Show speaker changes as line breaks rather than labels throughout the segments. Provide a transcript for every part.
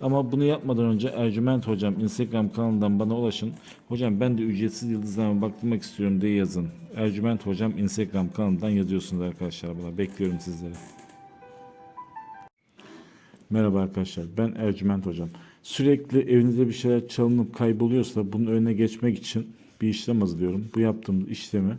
Ama bunu yapmadan önce Ercüment Hocam Instagram kanalından bana ulaşın. Hocam ben de ücretsiz yıldızlarıma baktırmak istiyorum diye yazın. Ercüment Hocam Instagram kanalından yazıyorsunuz arkadaşlar bana. Bekliyorum sizleri. Merhaba arkadaşlar ben Ercüment Hocam. Sürekli evinizde bir şeyler çalınıp kayboluyorsa bunun önüne geçmek için bir işlem hazırlıyorum. Bu yaptığımız işlemi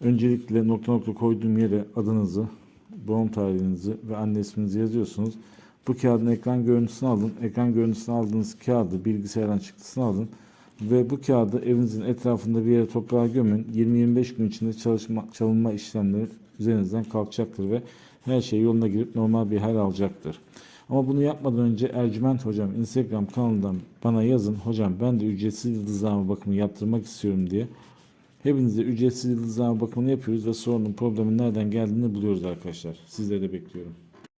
öncelikle nokta nokta koyduğum yere adınızı, doğum tarihinizi ve anne isminizi yazıyorsunuz. Bu kağıdın ekran görüntüsünü alın. Ekran görüntüsünü aldığınız kağıdı bilgisayardan çıktısını alın. Ve bu kağıdı evinizin etrafında bir yere toprağa gömün. 20-25 gün içinde çalışma, çalınma işlemleri üzerinizden kalkacaktır ve her şey yoluna girip normal bir hal alacaktır. Ama bunu yapmadan önce Ercüment Hocam Instagram kanalından bana yazın. Hocam ben de ücretsiz yıldızlama bakımı yaptırmak istiyorum diye. Hepinize ücretsiz yıldızlama bakımını yapıyoruz ve sorunun problemin nereden geldiğini buluyoruz arkadaşlar. Sizleri de bekliyorum.